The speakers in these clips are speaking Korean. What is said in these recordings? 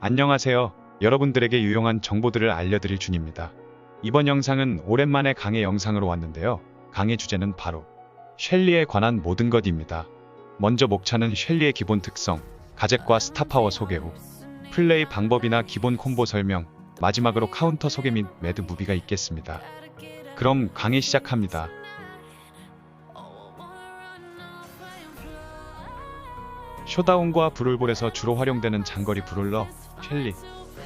안녕하세요. 여러분들에게 유용한 정보들을 알려드릴 준입니다. 이번 영상은 오랜만에 강의 영상으로 왔는데요. 강의 주제는 바로 셸리에 관한 모든 것입니다. 먼저 목차는 셸리의 기본 특성, 가젯과 스타파워 소개 후 플레이 방법이나 기본 콤보 설명, 마지막으로 카운터 소개 및 매드 무비가 있겠습니다. 그럼 강의 시작합니다. 쇼다운과 브롤볼에서 주로 활용되는 장거리 브롤러 셸리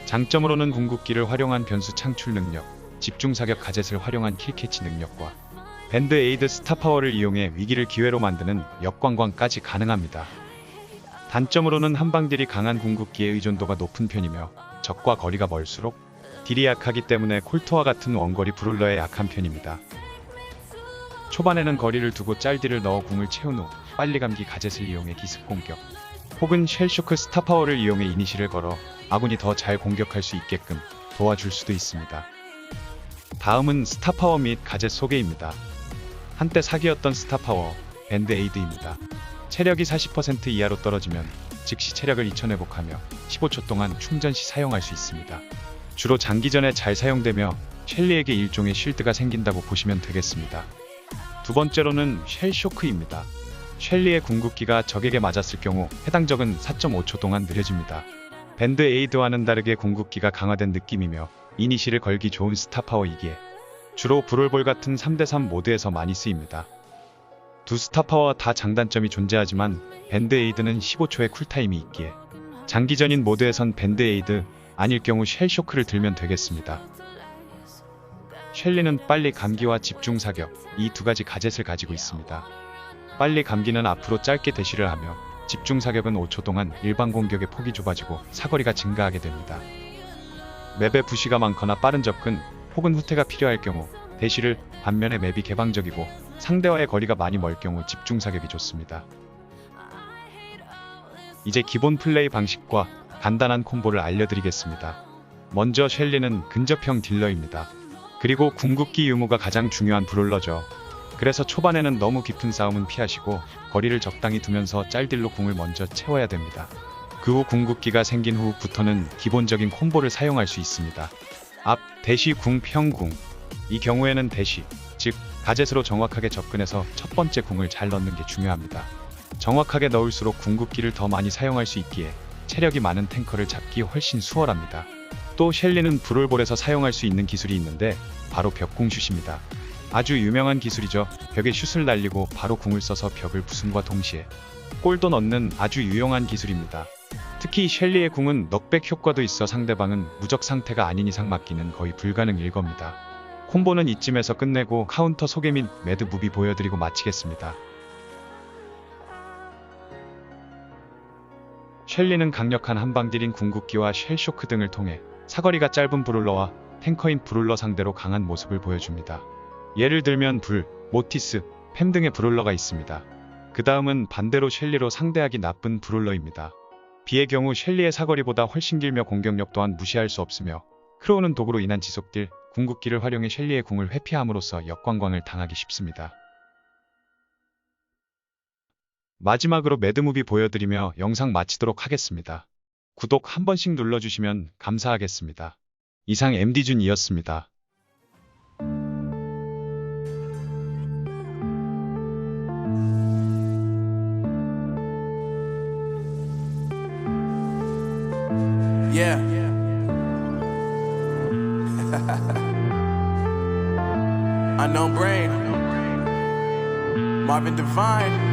장점으로는 궁극기를 활용한 변수 창출 능력 집중 사격 가젯을 활용한 킬캐치 능력과 밴드 에이드 스타파워를 이용해 위기를 기회로 만드는 역광광까지 가능합니다. 단점으로는 한방딜이 강한 궁극기의 의존도가 높은 편이며 적과 거리가 멀수록 딜이 약하기 때문에 콜토와 같은 원거리 브롤러에 약한 편입니다. 초반에는 거리를 두고 짤딜을 넣어 궁을 채운 후 빨리 감기 가젯을 이용해 기습 공격 혹은 쉘쇼크 스타파워를 이용해 이니시를 걸어 아군이 더 잘 공격할 수 있게끔 도와줄 수도 있습니다. 다음은 스타파워 및 가젯 소개입니다. 한때 사기였던 스타파워, 밴드 에이드입니다. 체력이 40% 이하로 떨어지면 즉시 체력을 2000 회복하며 15초 동안 충전 시 사용할 수 있습니다. 주로 장기전에 잘 사용되며 셸리에게 일종의 쉴드가 생긴다고 보시면 되겠습니다. 두 번째로는 쉘 쇼크입니다. 셸리의 궁극기가 적에게 맞았을 경우 해당 적은 4.5초 동안 느려집니다. 밴드 에이드와는 다르게 궁극기가 강화된 느낌이며 이니시를 걸기 좋은 스타파워이기에 주로 브롤볼 같은 3대3 모드에서 많이 쓰입니다. 두 스타파워 다 장단점이 존재하지만 밴드 에이드는 15초의 쿨타임이 있기에 장기전인 모드에선 밴드 에이드 아닐 경우 쉘 쇼크를 들면 되겠습니다. 셸리는 빨리 감기와 집중 사격 이 두 가지 가젯을 가지고 있습니다. 빨리 감기는 앞으로 짧게 대시를 하며 집중 사격은 5초 동안 일반 공격의 폭이 좁아지고 사거리가 증가하게 됩니다. 맵에 부시가 많거나 빠른 접근 혹은 후퇴가 필요할 경우 대시를 반면에 맵이 개방적이고 상대와의 거리가 많이 멀 경우 집중 사격이 좋습니다. 이제 기본 플레이 방식과 간단한 콤보를 알려드리겠습니다. 먼저 셸리는 근접형 딜러입니다. 그리고 궁극기 유무가 가장 중요한 브롤러죠. 그래서 초반에는 너무 깊은 싸움은 피하시고 거리를 적당히 두면서 짤딜로 궁을 먼저 채워야 됩니다. 그 후 궁극기가 생긴 후부터는 기본적인 콤보를 사용할 수 있습니다. 앞, 대시, 궁, 평궁. 이 경우에는 대시, 즉 가젯으로 정확하게 접근해서 첫 번째 궁을 잘 넣는 게 중요합니다. 정확하게 넣을수록 궁극기를 더 많이 사용할 수 있기에 체력이 많은 탱커를 잡기 훨씬 수월합니다. 또 셸리는 브롤볼에서 사용할 수 있는 기술이 있는데 바로 벽궁슛입니다. 아주 유명한 기술이죠. 벽에 슛을 날리고 바로 궁을 써서 벽을 부순과 동시에 골도 넣는 아주 유용한 기술입니다. 특히 셸리의 궁은 넉백 효과도 있어 상대방은 무적 상태가 아닌 이상 막기는 거의 불가능일 겁니다. 콤보는 이쯤에서 끝내고 카운터 소개 및 매드 무비 보여드리고 마치겠습니다. 셸리는 강력한 한방딜인 궁극기와 쉘쇼크 등을 통해 사거리가 짧은 브롤러와 탱커인 브롤러 상대로 강한 모습을 보여줍니다. 예를 들면 불, 모티스, 팸 등의 브롤러가 있습니다. 그 다음은 반대로 셸리로 상대하기 나쁜 브롤러입니다. 비의 경우 셸리의 사거리보다 훨씬 길며 공격력 또한 무시할 수 없으며 크로우는 도구로 인한 지속딜, 궁극기를 활용해 셸리의 궁을 회피함으로써 역광광을 당하기 쉽습니다. 마지막으로 매드무비 보여드리며 영상 마치도록 하겠습니다. 구독 한 번씩 눌러주시면 감사하겠습니다. 이상 MD준이었습니다. Yeah. Unknown brain. Marvin Devine.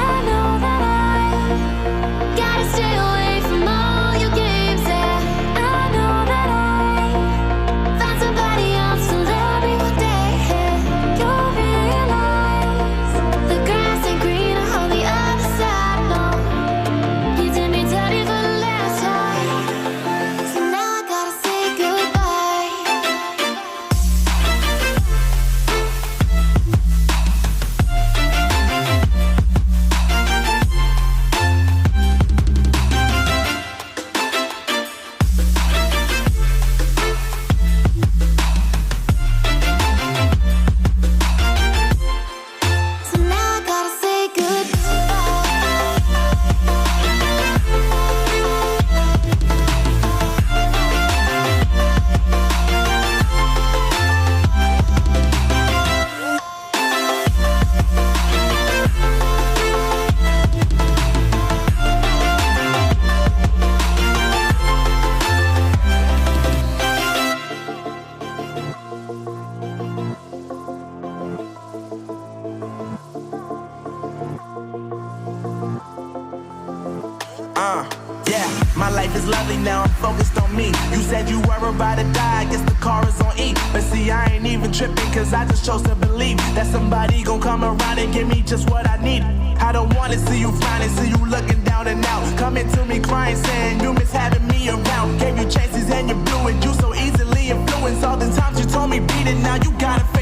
Uh, yeah, my life is lovely now, I'm focused on me. You said you were about to die, I guess the car is on E. But see, I ain't even tripping, cause I just chose to believe that somebody gon' come around and give me just what I need. I don't wanna see you frowning, see you looking down and out. Coming to me crying, saying you miss having me around. Gave you chances and you blew it, you so easily influenced. All the times you told me beat it, now you gotta face